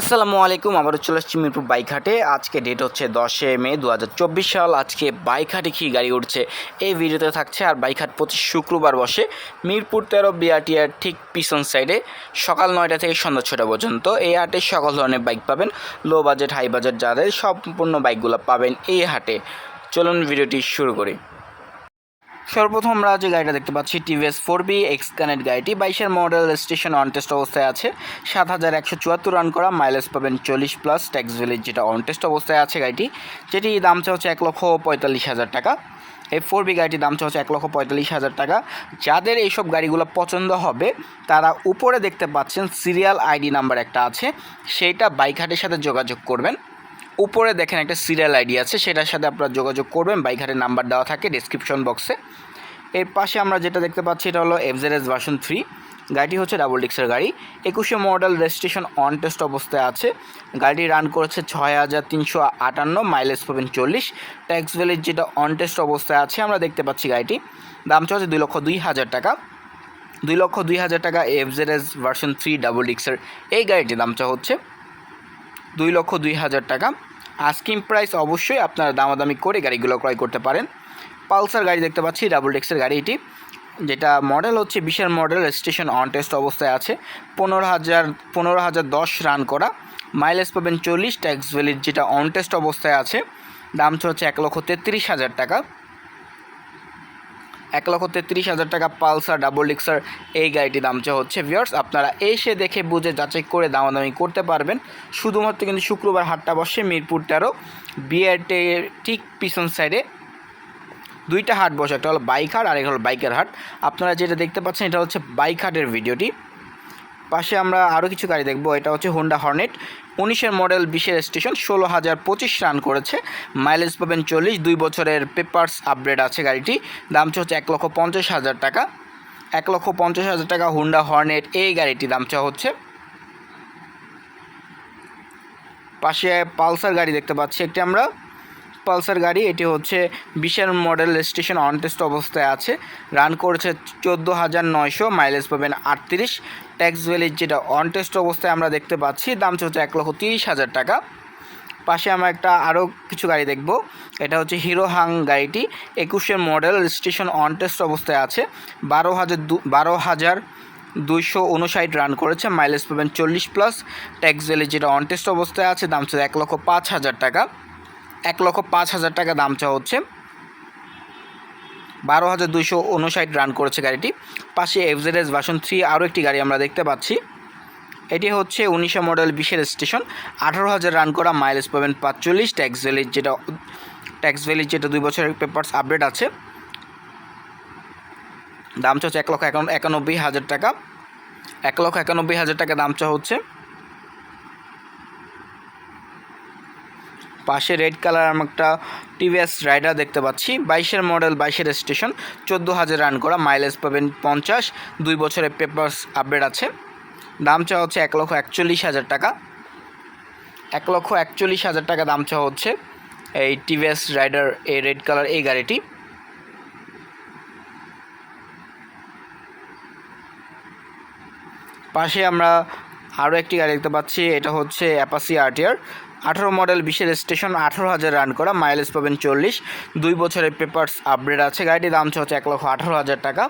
আসসালামু আলাইকুম, আবারও চলে আসছি মিরপুর বাইক হাটে আজকে ডেট হচ্ছে দশে মে দু হাজার চব্বিশ সাল। আজকে বাইক হাটে কী গাড়ি উঠছে এই ভিডিওতে থাকছে। আর বাইক হাট প্রতি শুক্রবার বসে মিরপুর তেরো বিআরটিআর ঠিক পিছন সাইডে সকাল নয়টা থেকে সন্ধ্যা ছটা পর্যন্ত। এই হাটে সকল ধরনের বাইক পাবেন। লো বাজেট হাই বাজেট যাদের সম্পূর্ণ বাইকগুলো পাবেন এই হাটে। চলুন ভিডিওটি শুরু করি। সর্বপ্রথম আমরা যে গাড়িটা দেখতে পাচ্ছি TVS four B X connect গাড়িটি। বাইশের মডেল স্টেশন অন টেস্ট অবস্থায় আছে। সাত হাজার একশো চুয়াত্তর রান করা মাইলেজ পাবেন চল্লিশ প্লাস ট্যাক্স ভ্যালি যেটা অন টেস্ট অবস্থায় আছে গাড়িটি। যেটি দাম হচ্ছে এক লক্ষ পঁয়তাল্লিশ হাজার টাকা। এই ফোর বি গাড়িটির দাম হচ্ছে এক লক্ষ পঁয়তাল্লিশ হাজার টাকা। যাদের এইসব গাড়িগুলো পছন্দ হবে, তারা উপরে দেখতে পাচ্ছেন সিরিয়াল আইডি নাম্বার একটা আছে। সেইটা বাইক হাটের সাথে যোগাযোগ করবেন। উপরে দেখেন একটা সিরিয়াল আইডি আছে, সেটার সাথে আপনারা যোগাযোগ করবেন। বাইক হাটের নাম্বার দেওয়া থাকে ডিসক্রিপশন বক্সে এর পাশে আমরা যেটা দেখতে পাচ্ছি এটা হলো এফজেডএস ভার্সন থ্রি গাড়িটি হচ্ছে ডাবল ডিক্সের গাড়ি। একুশে মডেল রেজিস্ট্রেশন অন টেস্ট অবস্থায় আছে। গাড়িটি রান করেছে ছয় হাজার তিনশো আটান্ন মাইলেজ পাবেন চল্লিশ। ট্যাক্স ভ্যালির যেটা অন টেস্ট অবস্থায় আছে, আমরা দেখতে পাচ্ছি গাড়িটি। দাম চলছে দুই লক্ষ দুই হাজার টাকা। দুই লক্ষ দুই হাজার টাকা এফজেডএস ভার্সন থ্রি ডাবল ডিক্সের এই গাড়িটির দামটা হচ্ছে দুই লক্ষ দুই হাজার টাকা। আস্কিং প্রাইস অবশ্যই আপনারা দামাদামি করে গাড়িগুলো ক্রয় করতে পারেন। পালসার গাড়ি দেখতে পাচ্ছি, ডাবল ডেক্সের গাড়ি এটি। যেটা মডেল হচ্ছে বিশাল মডেল স্টেশন অন টেস্ট অবস্থায় আছে। পনেরো হাজার পনেরো হাজার দশ রান করা। মাইলেজ পাবেন চল্লিশ, ট্যাক্স ভ্যালির যেটা অন টেস্ট অবস্থায় আছে। দাম হচ্ছে এক লক্ষ তেত্রিশ হাজার টাকা। এক লক্ষ তেত্রিশ হাজার টাকা পালসার, ডাবল ডিক্সার, এই গাড়িটির দামটা হচ্ছে। ভিওর্স আপনারা এসে দেখে বুঝে যাচাই করে দামাদামি করতে পারবেন। শুধুমাত্র কিন্তু শুক্রবার হাটটা বসে মিরপুর তেরো বিআরটে ঠিক পিছন সাইডে দুইটা হাট বসে, একটা হলো বাইক হাট আর একটা হলো বাইকের হাট। আপনারা যেটা দেখতে পাচ্ছেন, এটা হচ্ছে বাইক হাটের ভিডিওটি। পাশে আমরা আরও কিছু গাড়ি দেখব, এটা হচ্ছে হোন্ডা হর্নেট উনিশের মডেল, বিশের স্টেশন ষোলো হাজার পঁচিশ রান করেছে। মাইলেজ পাবেন চল্লিশ, দুই বছরের পেপার্স আপডেট আছে গাড়িটি। দাম হচ্ছে এক লক্ষ পঞ্চাশ হাজার টাকা। এক লক্ষ পঞ্চাশ হাজার টাকা হোন্ডা হর্নেট এই গাড়িটি দামটা হচ্ছে। পাশে পালসার গাড়ি দেখতে পাচ্ছি, একটি আমরা। পালসার গাড়ি, এটি হচ্ছে বিশের মডেল স্টেশন অন টেস্ট অবস্থায় আছে। রান করেছে চোদ্দ হাজার নয়শো, মাইলেজ পাবেন আটত্রিশ। ট্যাক্স ভ্যালির যেটা অন টেস্ট অবস্থায় আমরা দেখতে পাচ্ছি, দাম হচ্ছে এক লক্ষ তিরিশ হাজার টাকা। পাশে আমরা একটা আরও কিছু গাড়ি দেখব। এটা হচ্ছে হিরো হাং গাড়িটি, একুশের মডেল স্টেশন অন টেস্ট অবস্থায় আছে। বারো হাজার দু, বারো হাজার দুইশো উনষাট রান করেছে, মাইলেজ পাবেন চল্লিশ প্লাস। ট্যাক্স ভ্যালি যেটা অন টেস্ট অবস্থায় আছে, দাম হচ্ছে এক লক্ষ পাঁচ হাজার টাকা। এক লক্ষ পাঁচ হাজার টাকা দাম চাওয়া হচ্ছে। বারো হাজার দুইশো উনষাট রান করেছে গাড়িটি। পাশে এফজেডএস ভার্সন থ্রি আরও একটি গাড়ি আমরা দেখতে পাচ্ছি। এটি হচ্ছে উনিশশো মডেল বিশের স্টেশন আঠারো হাজার রান করা মাইলেজ পাবেন পাঁচচল্লিশ ট্যাক্স ভ্যালির যেটা ট্যাক্স ভ্যালির যেটা দুই বছরের পেপার্স আপডেট আছে। দাম হচ্ছে এক লক্ষ একান, একানব্বই হাজার টাকা। এক লক্ষ একানব্বই হাজার টাকা দাম চা হচ্ছে। পাশে রেড কালার আমি একটা টিভিএস রাইডার দেখতে পাচ্ছি। বাইশের মডেল, বাইশের স্টেশন চোদ্দ হাজার রান করা মাইলেজ পাবেন পঞ্চাশ, দুই বছরের পেপার্স আপডেট আছে। দাম চাওয়া হচ্ছে এক লক্ষ একচল্লিশ হাজার টাকা। এক লক্ষ একচল্লিশ হাজার টাকা দাম চাওয়া হচ্ছে এই টিভিএস রাইডার, এই রেড কালার, এই গাড়িটি। পাশে আমরা আরও একটি গাড়ি দেখতে পাচ্ছি, এটা হচ্ছে অ্যাপাসি আরটিআর আঠারো মডেল বিশের স্টেশন আঠারো হাজার রান করা মাইলেজ পাবেন চল্লিশ। দুই বছরের পেপার্স আপডেট আছে। গাড়িটির দাম হচ্ছে এক লক্ষ আঠারো হাজার টাকা।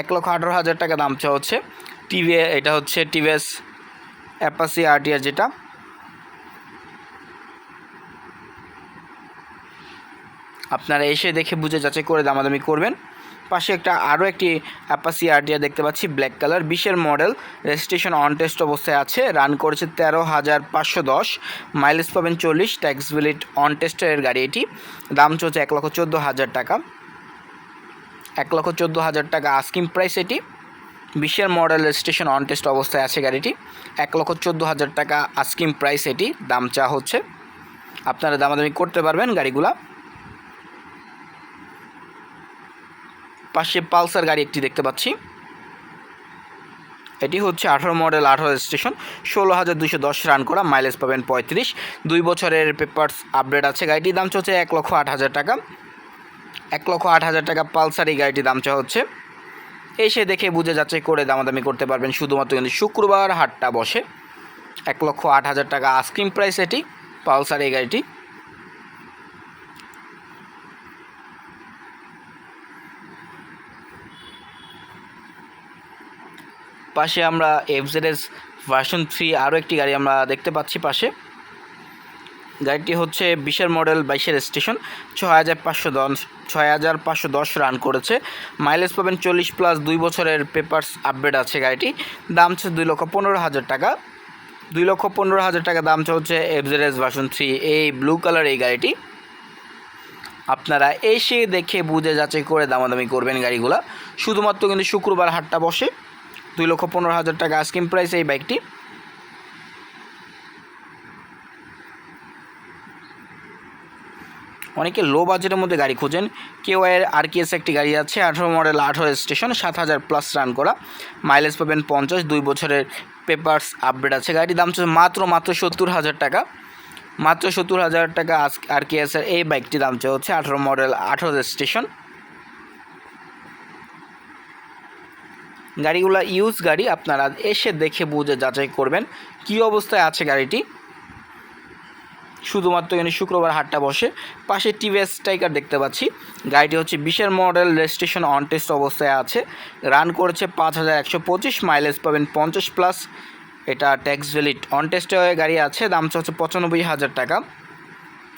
এক লক্ষ আঠারো হাজার টাকা দাম হচ্ছে টিভি এটা হচ্ছে টিভিএস অ্যাপাসি আরটিআর যেটা। আপনারা এসে দেখে বুঝে যাচাই করে দামাদামি করবেন। পাশে একটা আরও একটি অ্যাপাসি আরটিআর দেখতে পাচ্ছি ব্ল্যাক কালার বিশের মডেল রেজিস্ট্রেশন অন টেস্ট অবস্থায় আছে রান করেছে তেরো হাজার পাঁচশো দশ মাইলেজ পাবেন চল্লিশ ট্যাক্স ভিলিট অন টেস্টের গাড়ি এটি, দাম চলছে এক লক্ষ চোদ্দ হাজার টাকা। এক লক্ষ চোদ্দ হাজার টাকা আস্কিং প্রাইস এটি, বিশের মডেল রেজিস্ট্রেশন অন টেস্ট অবস্থায় আছে গাড়িটি, এক লক্ষ চোদ্দ হাজার টাকা আস্কিং প্রাইস এটি, দাম চা হচ্ছে। আপনারা দামাদামি করতে পারবেন গাড়িগুলা। পাশে পালসার গাড়ি একটি দেখতে পাচ্ছি। এটি হচ্ছে আঠারো মডেল, আঠারো স্টেশন ষোলো হাজার দুশো দশ রান করা, মাইলেজ পাবেন পঁয়ত্রিশ। দুই বছরের পেপার্স আপডেট আছে, গাড়িটির দাম চলছে এক লক্ষ আট হাজার টাকা। এক লক্ষ আট হাজার টাকা পালসার এই গাড়িটির দাম চা হচ্ছে এসে দেখে বুঝে যাচাই করে দামাদামি করতে পারবেন। শুধুমাত্র কিন্তু শুক্রবার হাটটা বসে। এক লক্ষ আট হাজার টাকা আইসক্রিম প্রাইস এটি, পালসার এই গাড়িটি। পাশে আমরা এফজেডএস ভার্সন থ্রি আরও একটি গাড়ি আমরা দেখতে পাচ্ছি পাশে। গাড়িটি হচ্ছে বিশের মডেল বাইশের স্টেশন ছয় হাজার পাঁচশো ছয় হাজার পাঁচশো দশ রান করেছে। মাইলেজ পাবেন চল্লিশ প্লাস দুই বছরের পেপার্স আপডেট আছে গাড়িটি। দাম হচ্ছে দুই লক্ষ পনেরো হাজার টাকা। দুই লক্ষ পনেরো হাজার টাকা দাম হচ্ছে এফজেডএস ভার্সন থ্রি এই ব্লু কালার এই গাড়িটি। আপনারা এসে দেখে বুঝে যাচাই করে দামাদামি করবেন গাড়িগুলা। শুধুমাত্র কিন্তু শুক্রবার হাটটা বসে। দুই লক্ষ পনেরো হাজার টাকা আস্কিম প্রাইস এই বাইকটি অনেকে লো বাজেটের মধ্যে গাড়ি খোঁজেন। কেউ এর আর কি এস একটি গাড়ি আছে, আঠেরো মডেল আঠেরো স্টেশন সাত হাজার প্লাস রান করা। মাইলেজ পাবেন পঞ্চাশ, দুই বছরের পেপারস আপডেট আছে। গাড়ির দাম চলছে মাত্র মাত্র সত্তর হাজার টাকা। মাত্র সত্তর হাজার টাকা আজ আর কি এস এই বাইকটির দাম হচ্ছে আঠেরো মডেল আঠেরো স্টেশন গাড়িগুলো ইউজ গাড়ি আপনারা এসে দেখে বুঝে যাচাই করবেন কী অবস্থায় আছে গাড়িটি। শুধুমাত্র এখানে শুক্রবার হাটটা বসে। পাশে টিভিএস স্ট্রাইকার দেখতে পাচ্ছি। গাড়িটি হচ্ছে বিশের মডেল রেজিস্ট্রেশন অন টেস্ট অবস্থায় আছে। রান করেছে পাঁচ হাজার একশো পঁচিশ মাইলেজ পাবেন পঞ্চাশ প্লাস এটা ট্যাক্স ভ্যালিড অন টেস্টে গাড়ি আছে দামটা হচ্ছে পঁচানব্বই হাজার টাকা।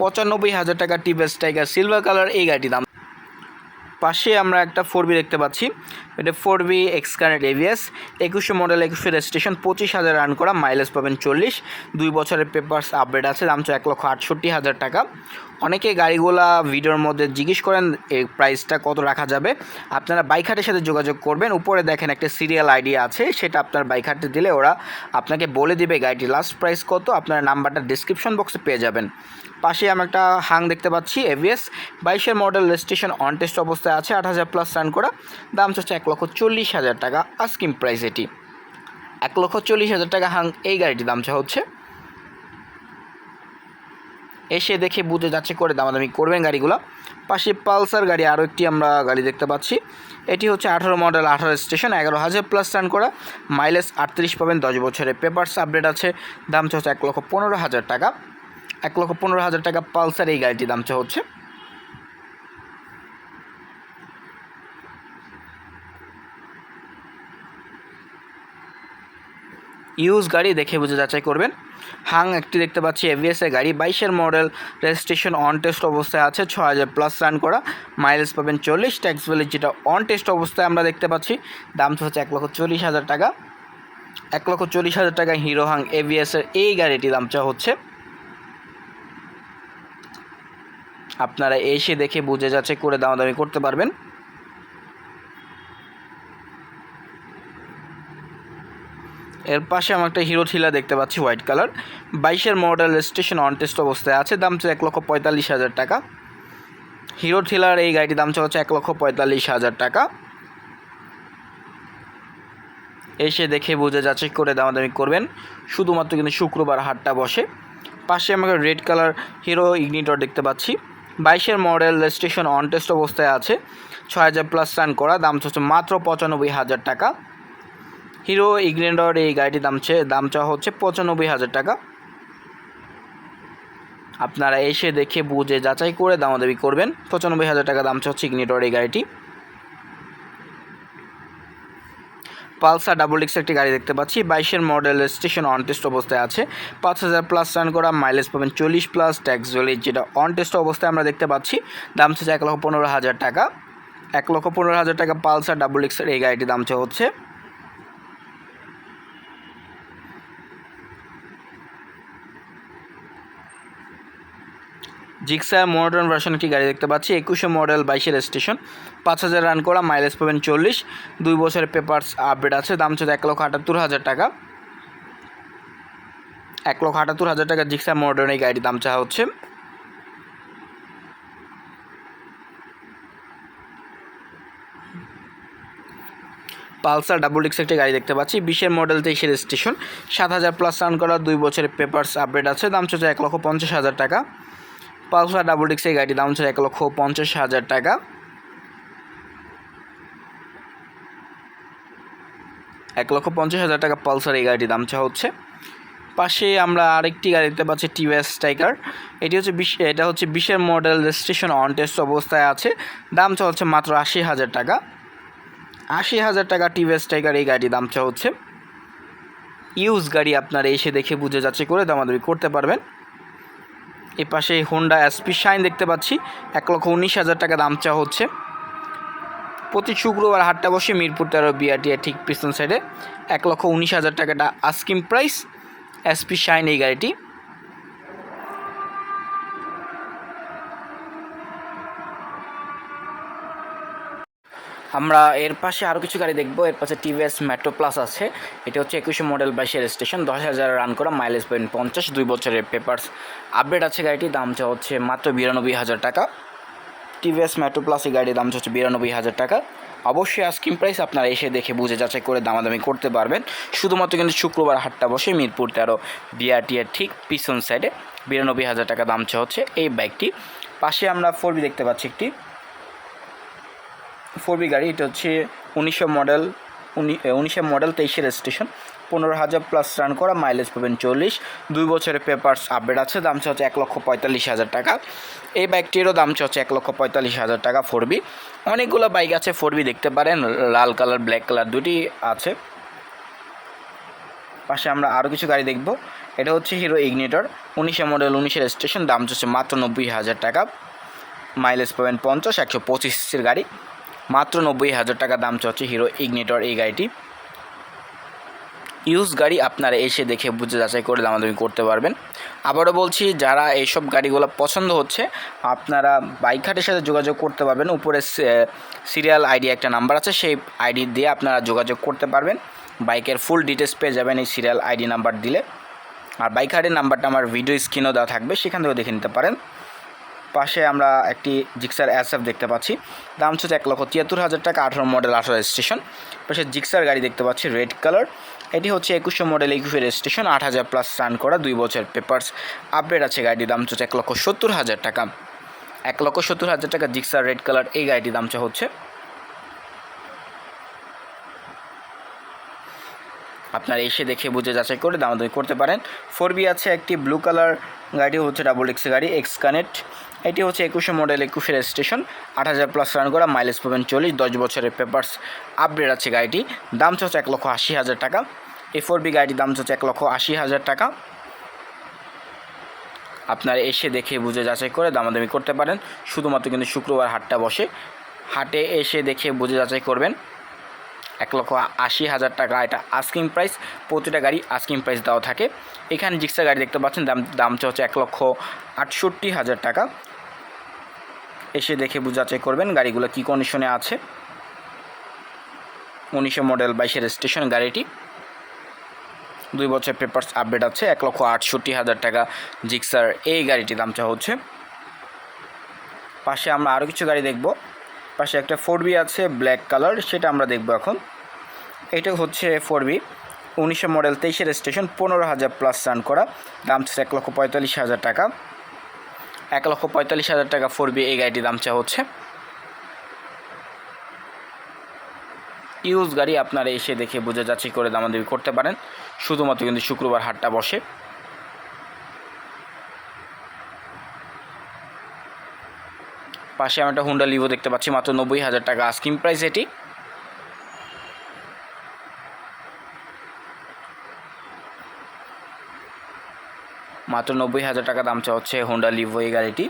পঁচানব্বই হাজার টাকা টিভিএস স্ট্রাইকার সিলভার কালার এই গাড়িটি দাম পাশে আমরা একটা ফোর বি দেখতে পাচ্ছি। এটা four B X current AVS একুশে মডেল, একুশে রেজিস্ট্রেশন পঁচিশ হাজার রান করা মাইলেজ পাবেন চল্লিশ। দুই বছরের পেপার্স আপডেট আছে, দাম তো এক লক্ষ আটষট্টি হাজার টাকা। অনেকে গাড়িগুলা ভিডিওর মধ্যে জিজ্ঞেস করেন এই প্রাইসটা কত রাখা যাবে? আপনারা বাইক হাটের সাথে যোগাযোগ করবেন। উপরে দেখেন একটা সিরিয়াল আইডি আছে, সেটা আপনার বাইক হাটে দিলে ওরা আপনাকে বলে দিবে গাড়িটির লাস্ট প্রাইস কত, আপনার নাম্বারটা ডিসক্রিপশন বক্সে পেয়ে যাবেন। পাশে আমি একটা হাং দেখতে পাচ্ছি এভিএস বাইশের মডেল রেজিস্ট্রেশন অন টেস্ট অবস্থায় আছে, আট হাজার প্লাস রান করা। দাম হচ্ছে এক লক্ষ চল্লিশ হাজার টাকা আস্কিম প্রাইস এটি। এক লক্ষ চল্লিশ হাজার টাকা হাং এই গাড়িটির দামটা হচ্ছে। এসে দেখে বুঝে যাচ্ছে, করে দামাদামি করবেন গাড়িগুলো। পাশে পালসার গাড়ি আরও একটি আমরা গাড়ি দেখতে পাচ্ছি। এটি হচ্ছে আঠারো মডেল, আঠারো স্টেশন, এগারো হাজার প্লাস রান করা। মাইলেজ আটত্রিশ পাবেন, দশ বছরের পেপারস আপডেট আছে। দাম হচ্ছে এক লক্ষ পনেরো হাজার টাকা। এক লক্ষ পনেরো হাজার টাকা পালসার এই গাড়িটির দামটা হচ্ছে। ইউজ গাড়ি দেখে বুঝে যাচাই করবেন। হাং একটি দেখতে পাচ্ছি এভিএস এর গাড়ি, বাইশের মডেল রেজিস্ট্রেশন অন টেস্ট অবস্থায় আছে ছ হাজার প্লাস রান করা মাইলেজ পাবেন চল্লিশ ট্যাক্স ভ্যালি যেটা অন টেস্ট অবস্থায় আমরা দেখতে পাচ্ছি, দাম হচ্ছে এক লক্ষ চল্লিশ হাজার টাকা। এক লক্ষ চল্লিশ হাজার টাকা হিরো হাং এভিএস এর এই গাড়িটির দামটা হচ্ছে। আপনারা এসে দেখে বুঝে যাচ্ছে, করে দামাদামি করতে পারবেন। এর পাশে আমি একটা হিরো থিলা দেখতে পাচ্ছি হোয়াইট কালার বাইশের মডেল স্টেশন অন টেস্ট অবস্থায় আছে, দাম হচ্ছে এক লক্ষ পঁয়তাল্লিশ হাজার টাকা। হিরো থিলার এই গাড়িটির দাম হচ্ছে এক লক্ষ পঁয়তাল্লিশ হাজার টাকা। এসে দেখে বুঝে যাচাই করে দামাদামি করবেন, শুধুমাত্র কিন্তু শুক্রবার হাটটা বসে। পাশে আমাকে রেড কালার হিরো ইগনিটর দেখতে পাচ্ছি। বাইশের মডেল স্টেশন অন টেস্ট অবস্থায় আছে, ছয় হাজার প্লাস রান করা, দাম হচ্ছে মাত্র পঁচানব্বই হাজার টাকা। হিরো ইগনেন্ডর এই গাড়িটির দাম দাম চাওয়া হচ্ছে পঁচানব্বই হাজার টাকা। আপনারা এসে দেখে, বুঝে, যাচাই করে দামাদাবি করবেন। পঁচানব্বই হাজার টাকা দাম হচ্ছে ইগনিটর এই গাড়িটি। পালসার ডাবল ডিক্স একটি গাড়ি দেখতে পাচ্ছি। বাইশের মডেল স্টেশন অন টেস্ট অবস্থায় আছে। পাঁচ হাজার প্লাস রান করা, মাইলেজ পাবেন চল্লিশ প্লাস, ট্যাক্স ভ্যালিজ যেটা অন টেস্ট অবস্থায় আমরা দেখতে পাচ্ছি। দাম হচ্ছে এক লক্ষ পনেরো হাজার টাকা। এক লক্ষ পনেরো হাজার টাকা পালসার ডাবল ডিক্সের এই গাড়িটির দাম হচ্ছে। জিক্সা মডার্ন ভার্সন একটি গাড়ি দেখতে পাচ্ছি। একুশে মডেল, বাইশের স্টেশন পাঁচ হাজার রান করা, মাইলেজ পাবেন চল্লিশ। দুই বছরের পেপার্স আপডেট আছে, দাম হচ্ছে এক লক্ষ আটাত্তর হাজার টাকা। এক লক্ষ আটাত্তর হাজার টাকা জিক্সা মডার্ন এই গাড়ির দাম চাওয়া হচ্ছে। পালসার ডাবল ডিক্স একটি গাড়ি দেখতে পাচ্ছি। বিশের মডেল তেইশের স্টেশন সাত হাজার প্লাস রান করা, দুই বছরের পেপার্স আপডেট আছে, দাম হচ্ছে এক লক্ষ পঞ্চাশ হাজার টাকা। পালসার ডাবল ডিক্স গাড়ির দাম হচ্ছে এক লক্ষ পঞ্চাশ হাজার টাকা। এক লক্ষ পঞ্চাশ হাজার টাকা পালসার এই গাড়িটির দাম চা হচ্ছে। পাশে আমরা আরেকটি গাড়ি দেখতে পাচ্ছি টিভিএস স্ট্রাইকার এটি হচ্ছে বিশ, এটা হচ্ছে বিশের মডেল রেজিস্ট্রেশন অন টেস্ট অবস্থায় আছে। দাম হচ্ছে মাত্র আশি হাজার টাকা। আশি হাজার টাকা টিভিএস স্ট্রাইকার এই গাড়ির দাম চা হচ্ছে। ইউজ গাড়ি আপনারা এসে দেখে বুঝে যাচ্ছে করে দামাদামি করতে পারবেন। এ পাশে হোন্ডা এসপি শাইন দেখতে পাচ্ছি। এক লক্ষ উনিশ হাজার টাকা দাম চাওয়া হচ্ছে। প্রতি শুক্রবার হাটটা বসে মিরপুর তেরো, বিআরটিএ ঠিক পিছন সাইডে এক লক্ষ উনিশ হাজার টাকাটা আস্কিম প্রাইস এসপি শাইন এই গাড়িটি। আমরা এর পাশে আরও কিছু গাড়ি দেখব। এর পাশে টিভিএস মেট্রো প্লাস আছে। এটা হচ্ছে একুশে মডেল বাইশের স্টেশন দশ হাজার রান করা মাইলেজ পয়েন্ট পঞ্চাশ, দুই বছরের পেপার্স আপডেট আছে গাড়িটির দাম চা হচ্ছে মাত্র বিরানব্বই হাজার টাকা। টিভিএস মেট্রো প্লাস এই গাড়ির দাম হচ্ছে বিরানব্বই হাজার টাকা। অবশ্যই আস্কিম প্রাইস আপনারা এসে দেখে বুঝে যাচাই করে দামাদামি করতে পারবেন। শুধুমাত্র কিন্তু শুক্রবার হাটটা বসে মিরপুর তেরো বিআরটিএর ঠিক পিছন সাইডে বিরানব্বই হাজার টাকা দাম হচ্ছে এই বাইকটি পাশে আমরা ফোর বি দেখতে পাচ্ছি একটি। ফোর বি গাড়ি, এটা হচ্ছে উনিশশো মডেল উনিশশো মডেল তেইশের স্টেশন পনেরো হাজার প্লাস রান করা মাইলেজ পাবেন চল্লিশ। দুই বছরের পেপার্স আপডেট আছে, দাম হচ্ছে এক লক্ষ পঁয়তাল্লিশ হাজার টাকা। এই বাইকটিরও দাম হচ্ছে এক লক্ষ পঁয়তাল্লিশ হাজার টাকা ফোর বি অনেকগুলো বাইক আছে ফোর বি দেখতে পারেন, লাল কালার ব্ল্যাক কালার দুটি আছে। পাশে আমরা আরও কিছু গাড়ি দেখব। এটা হচ্ছে হিরো ইগনিটর উনিশে মডেল উনিশের স্টেশন দাম হচ্ছে মাত্র নব্বই হাজার টাকা। মাইলেজ পাবেন পঞ্চাশ, একশো পঁচিশের গাড়ি। মাত্র নব্বই হাজার টাকা দাম চলছে হিরো ইগনিটর এই গাড়িটি। ইউজ গাড়ি আপনারা এসে দেখে বুঝে যাচাই করে দামাদামি করতে পারবেন। আবারও বলছি, যারা এইসব গাড়িগুলো পছন্দ হচ্ছে, আপনারা বাইক হাটের সাথে যোগাযোগ করতে পারবেন। উপরে সিরিয়াল আইডি একটা নাম্বার আছে, সেই আইডি দিয়ে আপনারা যোগাযোগ করতে পারবেন। বাইকের ফুল ডিটেলস পেয়ে যাবেন এই সিরিয়াল আইডি নাম্বার দিলে। আর বাইক হাটের নাম্বারটা আমার ভিডিও স্ক্রিনও দেওয়া থাকবে, সেখান থেকেও দেখে নিতে পারেন। পাশে আমরা একটি জিক্সার অ্যাসএফ দেখতে পাচ্ছি। দাম হচ্ছে এক লক্ষ তিয়াত্তর হাজার টাকা, আঠারো মডেল, আঠারো স্টেশন পাশে জিক্সার গাড়ি দেখতে পাচ্ছি, রেড কালার। এটি হচ্ছে একুশশো মডেল একুশের স্টেশন আট হাজার প্লাস রান করা, দুই বছর পেপার্স আপডেট আছে গাড়ির দাম হচ্ছে এক লক্ষ সত্তর হাজার টাকা। এক লক্ষ সত্তর হাজার টাকা জিক্সার রেড কালার, এই গাড়িটির দাম হচ্ছে আপনারা এসে দেখে বুঝে যাচাই করে দামাদামি করতে পারেন। ফোর বি আছে একটি ব্লু কালার গাড়ি হচ্ছে ডাবল এক্স গাড়ি, এক্স কানেক্ট। এটি হচ্ছে একুশে মডেল একুশের স্টেশন আট হাজার প্লাস রান করা মাইলেজ পাবেন চল্লিশ, দশ বছরের পেপার্স আপডেট আছে গাড়িটি। দাম হচ্ছে এক লক্ষ আশি হাজার টাকা। এ ফোর বি গাড়িটির দাম হচ্ছে এক লক্ষ আশি হাজার টাকা। আপনারা এসে দেখে বুঝে যাচাই করে দামাদামি করতে পারেন। শুধুমাত্র কিন্তু শুক্রবার হাটটা বসে। হাটে এসে দেখে বুঝে যাচাই করবেন। এক লক্ষ আশি হাজার টাকা। এটা আস্কিং প্রাইস প্রতিটা গাড়ি আস্কিং প্রাইস দেওয়া থাকে। এখানে জিক্সা গাড়ি দেখতে পাচ্ছেন, দাম দামটা হচ্ছে এক লক্ষ আটষট্টি হাজার টাকা। এসে দেখে বুঝাচাই করবেন গাড়িগুলো কী কন্ডিশনে আছে। উনিশে মডেল বাইশের স্টেশন গাড়িটি। দুই বছর পেপার্স আপডেট আছে, এক লক্ষ আটষট্টি হাজার টাকা জিক্সার এই গাড়িটির দামটা হচ্ছে। পাশে আমরা আরও কিছু গাড়ি দেখব। পাশে একটা ফোর বি আছে, ব্ল্যাক কালার, সেটা আমরা দেখব এখন। এটা হচ্ছে ফোর বি। উনিশশো মডেল, তেইশের স্টেশন, পনেরো হাজার প্লাস রান করা। দাম হচ্ছে এক লক্ষ পঁয়তাল্লিশ হাজার টাকা। এক লক্ষ পঁয়তাল্লিশ হাজার টাকা ফোর বি, এই গাড়িটির দাম চা হচ্ছে। ইউজ গাড়ি আপনারা এসে দেখে বুঝে যাচ্ছি করে দামাদামি করতে পারেন। শুধুমাত্র কিন্তু শুক্রবার হাটটা বসে। পাশে আমি একটা হুন্ডা লিভো দেখতে পাচ্ছি, মাত্র নব্বই হাজার টাকা। আস্কিম প্রাইস এটি। মাত্র নব্বই হাজার টাকা দাম চা হচ্ছে হোন্ডা লিভো এই গাড়িটি।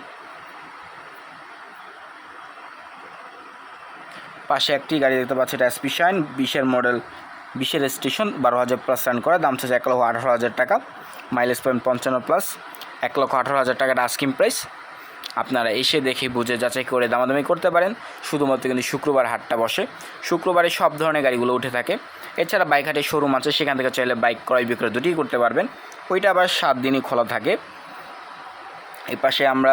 পাশে একটি গাড়ি দেখতে পাচ্ছি, এটা এসপি শাইন বিশের মডেল বিশের স্টেশন বারো হাজার প্লাস রান করা, দাম চাচ্ছে এক লক্ষ আঠারো হাজার টাকা। মাইলেজ পয়েন্ট পঞ্চান্ন প্লাস এক লক্ষ আঠারো হাজার টাকাটা আস্কিম প্রাইস আপনারা এসে দেখে বুঝে যাচাই করে দামাদামি করতে পারেন। শুধুমাত্র কিন্তু শুক্রবার হাটটা বসে। শুক্রবারে সব ধরনের গাড়িগুলো উঠে থাকে। এছাড়া বাইক হাটের শোরুম আছে, সেখান থেকে চাইলে বাইক ক্রয় বিক্রয় দুটিই করতে পারবেন। ওইটা আবার সাত দিনই খোলা থাকে। এই পাশে আমরা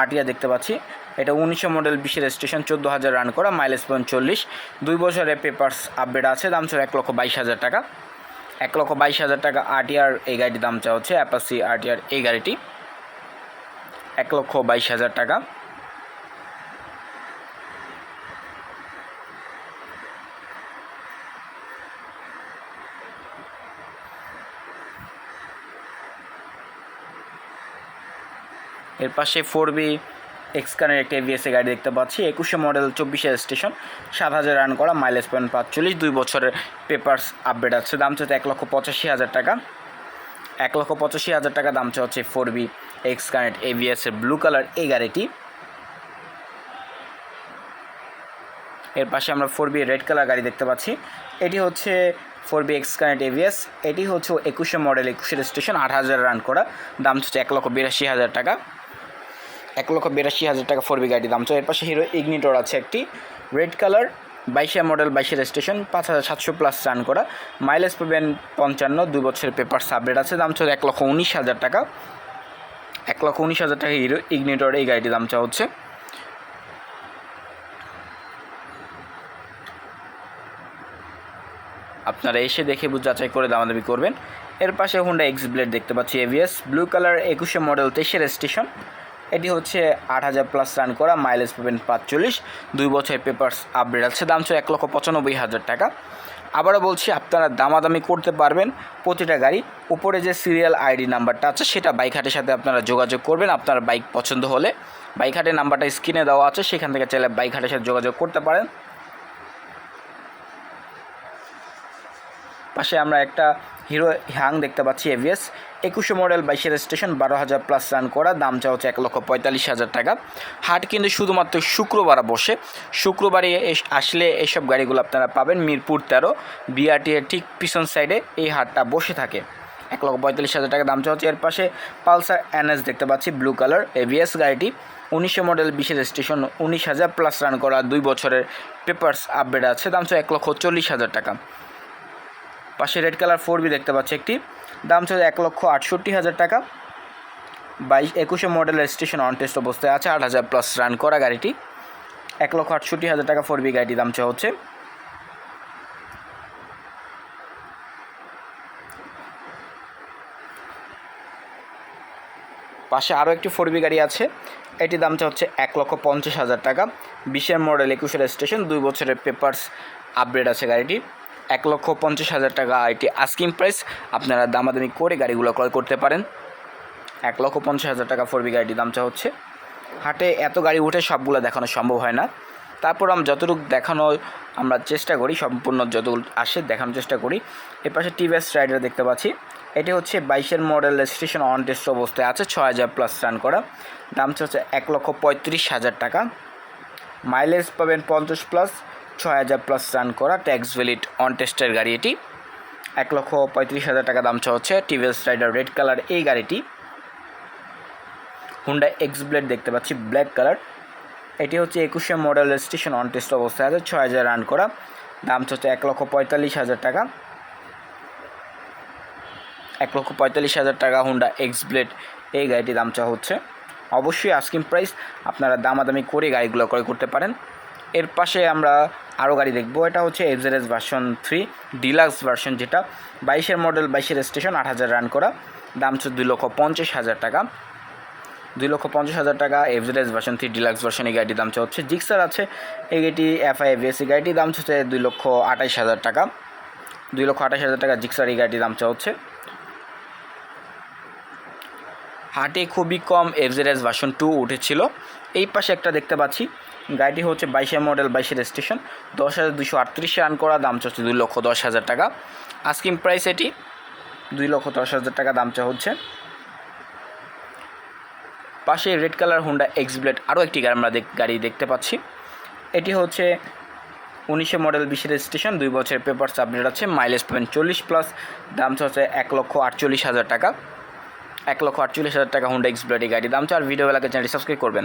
আটিয়া দেখতে পাচ্ছি। এটা উনিশশো মডেল বিশের স্টেশন চোদ্দ হাজার রান করা মাইলেজ পয়েন্ট চল্লিশ দুই বছরের পেপার্স আপডেট আছে, দাম ছিল এক লক্ষ বাইশ হাজার টাকা। এক লক্ষ বাইশ হাজার টাকা আরটিআর এই গাড়িটির দাম চা হচ্ছে অ্যাপাসি আরটিআর এই গাড়িটি। এক লক্ষ বাইশ হাজার টাকা। এর পাশে ফোর বি এক্সকানের একটা এভিএসএ গাড়ি দেখতে পাচ্ছি। একুশে মডেল, চব্বিশে স্টেশন, সাত হাজার রান করা মাইলেজ পয়েন্ট পাঁচচল্লিশ, দুই বছরের পেপার্স আপডেট আছে। দাম চাচ্ছে এক লক্ষ পঁচাশি হাজার টাকা। এক লক্ষ পঁচাশি হাজার টাকা দাম হচ্ছে ফোর বি এক্স কানেক্ট এভিএসের ব্লু কালার এই গাড়িটি। এর পাশে আমরা ফোর বি রেড কালার গাড়ি দেখতে পাচ্ছি। এটি হচ্ছে four B X connect AVS এটি হচ্ছে একুশে মডেল একুশের স্টেশন আট হাজার রান করা। দাম হচ্ছে এক লক্ষ বিরাশি হাজার টাকা। এক লক্ষ বিরাশি হাজার টাকা ফোর বি গাড়ির দাম চলে এর পাশে হিরো ইগনিটর আছে একটি। রেড কালার বাইশে মডেল বাইশের স্টেশন পাঁচ হাজার সাতশো প্লাস রান করা। মাইলেজ পাবেন পঞ্চান্ন দুই বছরের পেপার সাবরেট আছে, দাম চলে এক লক্ষ উনিশ হাজার টাকা। এক লক্ষ উনিশ হাজার টাকা হিরো ইগনিটর এই গাড়িটির দাম চা হচ্ছে। আপনারা এসে দেখে বুঝ যাচাই করে দামাদামি করবেন। এর পাশে হুন্ডা এক্স ব্লেড দেখতে পাচ্ছি এভিএস ব্লু কালার একুশে মডেল তেইশের স্টেশন এটি হচ্ছে আট হাজার প্লাস রান করা মাইলেজ পাবেন পাঁচচল্লিশ। দুই বছরের পেপার্স আপডেট আছে, দাম ছিল এক লক্ষ পঁচানব্বই হাজার টাকা। আবারও বলছি, আপনারা দামাদামি করতে পারবেন প্রতিটা গাড়ি। উপরে যে সিরিয়াল আইডি নাম্বারটা আছে, সেটা বাইক হাটের সাথে আপনারা যোগাযোগ করবেন। আপনার বাইক পছন্দ হলে বাইক হাটের নাম্বারটা স্ক্রিনে দেওয়া আছে, সেখান থেকে চাইলে বাইক হাটের সাথে যোগাযোগ করতে পারেন। পাশে আমরা একটা হিরো হ্যাং দেখতে পাচ্ছি এভিএস একুশে মডেল, বাইশের স্টেশন বারো হাজার প্লাস রান করা, দাম চা হচ্ছে এক লক্ষ পঁয়তাল্লিশ হাজার টাকা। হাট কিন্তু শুধুমাত্র শুক্রবার বসে। শুক্রবারে আসলে এইসব গাড়িগুলো আপনারা পাবেন মিরপুর তেরো বিআরটি এর ঠিক পিছন সাইডে এই হাটটা বসে থাকে। এক লক্ষ পঁয়তাল্লিশ হাজার টাকা দাম চা হচ্ছে। এর পাশে পালসার এনএস দেখতে পাচ্ছি ব্লু কালার এভিএস গাড়িটি। উনিশে মডেল, বিশের স্টেশন উনিশ হাজার প্লাস রান করা, দুই বছরের পেপার্স আপডেট আছে, দাম চা এক লক্ষ চল্লিশ হাজার টাকা। পাশে রেড কালার ফোর বি দেখতে পাচ্ছি একটি। দাম চলে এক লক্ষ আটষট্টি হাজার টাকা। বাইশ একুশে মডেলের স্টেশন অন টেস্ট অবস্থায় আছে, আট হাজার প্লাস রান করা গাড়িটি। এক লক্ষ আটষট্টি হাজার টাকা ফোর বি গাড়িটির দাম চাওয়া হচ্ছে। পাশে আরও একটি ফোর বি গাড়ি আছে, এটির দামটা হচ্ছে এক লক্ষ পঞ্চাশ হাজার টাকা। বিশের মডেল একুশের স্টেশন দুই বছরের পেপার্স আপডেট আছে গাড়িটি এক লক্ষ পঞ্চাশ হাজার টাকা এটি আস্কিং প্রাইস আপনারা দামাদামি করে গাড়িগুলো ক্রয় করতে পারেন। এক লক্ষ পঞ্চাশ হাজার টাকা ফোর বি গাড়িটির দামটা হচ্ছে। হাটে এত গাড়ি উঠে সবগুলো দেখানো সম্ভব হয় না। তারপর আমরা যতটুকু দেখানো আমরা চেষ্টা করি, সম্পূর্ণ যতগুলো আসে দেখানোর চেষ্টা করি। এর পাশে টিভিএস রাইডার দেখতে পাচ্ছি। এটি হচ্ছে বাইশের মডেল রেজিস্ট্রেশন অন টেস্ট অবস্থায় আছে ছ হাজার প্লাস রান করা। দাম হচ্ছে এক লক্ষ পঁয়ত্রিশ হাজার টাকা। মাইলেজ পাবেন পঞ্চাশ প্লাস ছয় হাজার প্লাস রান করা ট্যাক্স ভ্যালিড অন টেস্টের গাড়ি এটি এক লক্ষ পঁয়ত্রিশ হাজার টাকা দাম হচ্ছে টিভিএস রাইডার রেড কালার এই গাড়িটি। হুন্ডা এক্স ব্লেড দেখতে পাচ্ছি ব্ল্যাক কালার এটি হচ্ছে একুশে মডেল স্টেশন অন টেস্ট অবস্থায় আছে, ছয় হাজার রান করা। দাম হচ্ছে এক লক্ষ পঁয়তাল্লিশ হাজার টাকা। এক লক্ষ পঁয়তাল্লিশ হাজার টাকা হুন্ডা এক্স ব্লেড এই গাড়িটির দাম চাওয়া হচ্ছে। অবশ্যই আস্কিং প্রাইস আপনারা দামাদামি করে গাড়িগুলো ক্রয় করতে পারেন। এর পাশে আমরা আরও গাড়ি দেখব। এটা হচ্ছে FZS version three deluxe version যেটা। বাইশের মডেল বাইশের স্টেশন আট হাজার রান করা। দাম হচ্ছে দুই লক্ষ পঞ্চাশ হাজার টাকা। দুই লক্ষ পঞ্চাশ হাজার টাকা FZS version three deluxe version এই গাড়িটির দাম হচ্ছে জিক্সার আছে। এই গাড়িটি এফআই এভিএসি গাড়িটির দাম হচ্ছে দুই লক্ষ আঠাইশ হাজার টাকা। দুই লক্ষ আঠাশ হাজার টাকা জিক্সার এই গাড়িটির দাম হচ্ছে। হাটে খুবই কম এফজেডএস ভার্সন টু উঠেছিল। এই পাশে একটা দেখতে পাচ্ছি, গাড়িটি হচ্ছে বাইশের মডেল বাইশের স্টেশন দশ হাজার দুশো আটত্রিশে রান করা, দাম হচ্ছে দুই লক্ষ দশ হাজার টাকা। আস্কিং প্রাইস এটি, দুই লক্ষ দশ হাজার টাকা দাম চা হচ্ছে। পাশে red colour Honda X blade আরও একটি গাড়ি আমরা গাড়ি দেখতে পাচ্ছি। এটি হচ্ছে উনিশে মডেল বিশের স্টেশন দুই বছরের পেপার আপডেট আছে মাইলেজ পাবেন চল্লিশ প্লাস দাম হচ্ছে এক লক্ষ আটচল্লিশ হাজার টাকা। এক লক্ষ আটচল্লিশ হাজার টাকা হুন্ডা এক্স গাড়ি দাম চার ভিডিও এলাকায় চ্যানেলটি সাবস্ক্রাইব করবেন।